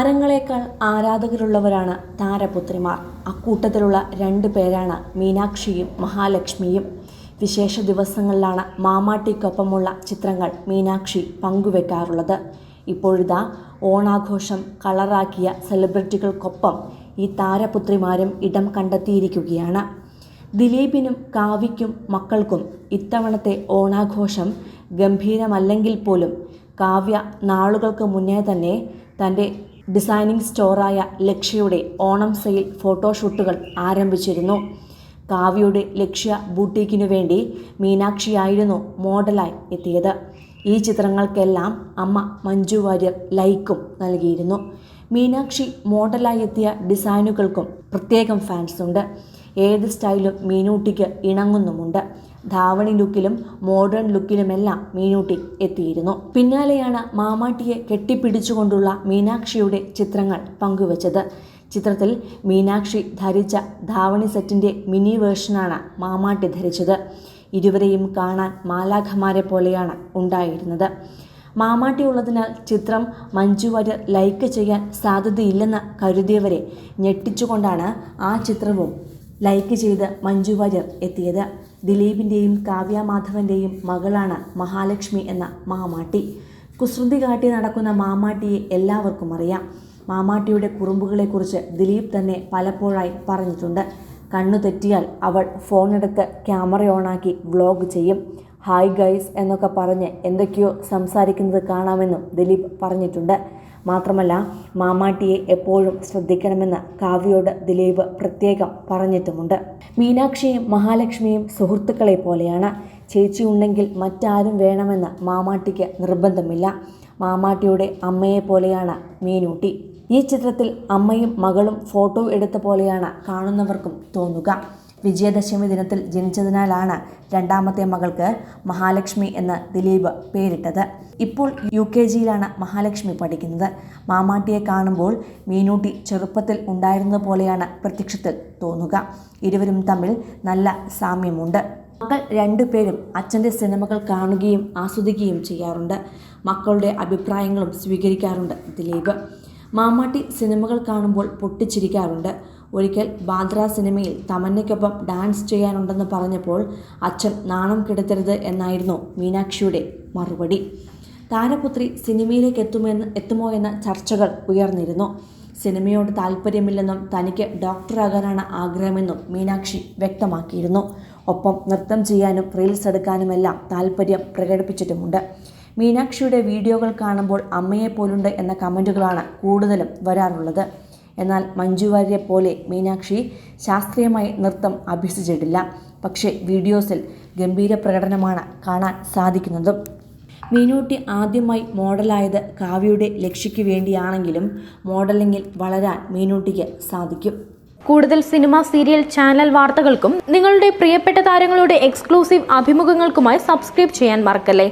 താരങ്ങളെക്കാൾ ആരാധകരുള്ളവരാണ് താരപുത്രിമാർ. അക്കൂട്ടത്തിലുള്ള രണ്ട് പേരാണ് മീനാക്ഷിയും മഹാലക്ഷ്മിയും. വിശേഷ ദിവസങ്ങളിലാണ് മാമാട്ടിക്കൊപ്പമുള്ള ചിത്രങ്ങൾ മീനാക്ഷി പങ്കുവെക്കാറുള്ളത്. ഇപ്പോഴിതാ ഓണാഘോഷം കളറാക്കിയ സെലിബ്രിറ്റികൾക്കൊപ്പം ഈ താരപുത്രിമാരും ഇടം കണ്ടെത്തിയിരിക്കുകയാണ്. ദിലീപിനും കാവ്യയ്ക്കും മക്കൾക്കും ഇത്തവണത്തെ ഓണാഘോഷം ഗംഭീരമല്ലെങ്കിൽ പോലും കാവ്യ നാളുകൾക്ക് മുന്നേ തന്നെ തന്റെ ഡിസൈനിങ് സ്റ്റോറായ ലക്ഷ്യയുടെ ഓണം സെയിൽ ഫോട്ടോഷൂട്ടുകൾ ആരംഭിച്ചിരുന്നു. കാവ്യയുടെ ലക്ഷ്യ ബൂട്ടീക്കിനു വേണ്ടി മീനാക്ഷിയായിരുന്നു മോഡലായി എത്തിയത്. ഈ ചിത്രങ്ങൾക്കെല്ലാം അമ്മ മഞ്ജു വാര്യർ ലൈക്കും നൽകിയിരുന്നു. മീനാക്ഷി മോഡലായി എത്തിയ ഡിസൈനുകൾക്കും പ്രത്യേകം ഫാൻസ് ഉണ്ട് ഏത് സ്റ്റൈലും മീനൂട്ടിക്ക് ഇണങ്ങുന്നുമുണ്ട്. ധാവണി ലുക്കിലും മോഡേൺ ലുക്കിലുമെല്ലാം മീനൂട്ടി എത്തിയിരുന്നു. പിന്നാലെയാണ് മാമാട്ടിയെ കെട്ടിപ്പിടിച്ചുകൊണ്ടുള്ള മീനാക്ഷിയുടെ ചിത്രങ്ങൾ പങ്കുവച്ചത്. ചിത്രത്തിൽ മീനാക്ഷി ധരിച്ച ധാവണി സെറ്റിന്റെ മിനി വേർഷനാണ് മാമാട്ടി ധരിച്ചത്. ഇരുവരെയും കാണാൻ മാലാഖമാരെ പോലെയാണ് ഉണ്ടായിരുന്നത്. മാമാട്ടി ഉള്ളതിനാൽ ചിത്രം മഞ്ജു വാര്യർ ലൈക്ക് ചെയ്യാൻ സാധ്യതയില്ലെന്ന് കരുതിയവരെ ഞെട്ടിച്ചുകൊണ്ടാണ് ആ ചിത്രവും ലൈക്ക് ചെയ്ത് മഞ്ജു വാര്യർ എത്തിയത്. ദിലീപിന്റെയും കാവ്യ മാധവന്റെയും മകളാണ് മഹാലക്ഷ്മി എന്ന മാമാട്ടി. കുസൃതി കാട്ടി നടക്കുന്ന മാമാട്ടിയെ എല്ലാവർക്കും അറിയാം. മാമാട്ടിയുടെ കുറുമ്പുകളെക്കുറിച്ച് ദിലീപ് തന്നെ പലപ്പോഴായി പറഞ്ഞിട്ടുണ്ട്. കണ്ണു തെറ്റിയാൽ അവൾ ഫോണെടുത്ത് ക്യാമറ ഓണാക്കി വ്ലോഗ് ചെയ്യും. ഹായ് ഗൈസ് എന്നൊക്കെ പറഞ്ഞ് എന്തൊക്കെയോ സംസാരിക്കുന്നത് കാണാമെന്നും ദിലീപ് പറഞ്ഞിട്ടുണ്ട്. മാത്രമല്ല മാമാട്ടിയെ എപ്പോഴും ശ്രദ്ധിക്കണമെന്ന് കാവ്യയോട് ദിലീപ് പ്രത്യേകം പറഞ്ഞിട്ടുമുണ്ട്. മീനാക്ഷിയും മഹാലക്ഷ്മിയും സുഹൃത്തുക്കളെ പോലെയാണ്. ചേച്ചി ഉണ്ടെങ്കിൽ മറ്റാരും വേണമെന്ന് മാമാട്ടിക്ക് നിർബന്ധമില്ല. മാമാട്ടിയുടെ അമ്മയെ പോലെയാണ് മീനൂട്ടി. ഈ ചിത്രത്തിൽ അമ്മയും മകളും ഫോട്ടോ എടുത്ത പോലെയാണ് കാണുന്നവർക്കും തോന്നുക. വിജയദശമി ദിനത്തിൽ ജനിച്ചതിനാലാണ് രണ്ടാമത്തെ മകൾക്ക് മഹാലക്ഷ്മി എന്ന് ദിലീപ് പേരിട്ടത്. ഇപ്പോൾ യു കെ ജിയിലാണ് മഹാലക്ഷ്മി പഠിക്കുന്നത്. മാമാട്ടിയെ കാണുമ്പോൾ മീനൂട്ടി ചെറുപ്പത്തിൽ ഉണ്ടായിരുന്ന പോലെയാണ് പ്രത്യക്ഷത്തിൽ തോന്നുക. ഇരുവരും തമ്മിൽ നല്ല സാമ്യമുണ്ട്. മക്കൾ രണ്ടുപേരും അച്ഛന്റെ സിനിമകൾ കാണുകയും ആസ്വദിക്കുകയും ചെയ്യാറുണ്ട്. മക്കളുടെ അഭിപ്രായങ്ങളും സ്വീകരിക്കാറുണ്ട് ദിലീപ്. മാമാട്ടി സിനിമകൾ കാണുമ്പോൾ പൊട്ടിച്ചിരിക്കാറുണ്ട്. ഒരിക്കൽ ബാന്ദ്ര സിനിമയിൽ തമന്നയ്ക്കൊപ്പം ഡാൻസ് ചെയ്യാനുണ്ടെന്ന് പറഞ്ഞപ്പോൾ അച്ഛൻ നാണം കെടുത്തരുത് എന്നായിരുന്നു മീനാക്ഷിയുടെ മറുപടി. താരപുത്രി സിനിമയിലേക്ക് എത്തുമെന്ന് എത്തുമോ എന്ന ചർച്ചകൾ ഉയർന്നിരുന്നു. സിനിമയോട് താല്പര്യമില്ലെന്നും തനിക്ക് ഡോക്ടറാകാനാണ് ആഗ്രഹമെന്നും മീനാക്ഷി വ്യക്തമാക്കിയിരുന്നു. ഒപ്പം നൃത്തം ചെയ്യാനും റീൽസ് എടുക്കാനുമെല്ലാം താല്പര്യം പ്രകടിപ്പിച്ചിട്ടുമുണ്ട്. മീനാക്ഷിയുടെ വീഡിയോകൾ കാണുമ്പോൾ അമ്മയെ പോലുണ്ട് എന്ന കമന്റുകളാണ് കൂടുതലും വരാറുള്ളത്. എന്നാൽ മഞ്ജു വാര്യരെ പോലെ മീനാക്ഷി ശാസ്ത്രീയമായി നൃത്തം അഭ്യസിച്ചിട്ടില്ല. പക്ഷേ വീഡിയോസിൽ ഗംഭീര പ്രകടനമാണ് കാണാൻ സാധിക്കുന്നതും. മീനൂട്ടി ആദ്യമായി മോഡലായത് കാവ്യയുടെ ലക്ഷ്യയ്ക്ക് വേണ്ടിയാണെങ്കിലും മോഡലിങ്ങിൽ വളരാൻ മീനൂട്ടിക്ക് സാധിക്കും. കൂടുതൽ സിനിമ സീരിയൽ ചാനൽ വാർത്തകൾക്കും നിങ്ങളുടെ പ്രിയപ്പെട്ട താരങ്ങളുടെ എക്സ്ക്ലൂസീവ് അഭിമുഖങ്ങൾക്കുമായി സബ്സ്ക്രൈബ് ചെയ്യാൻ മറക്കല്ലേ?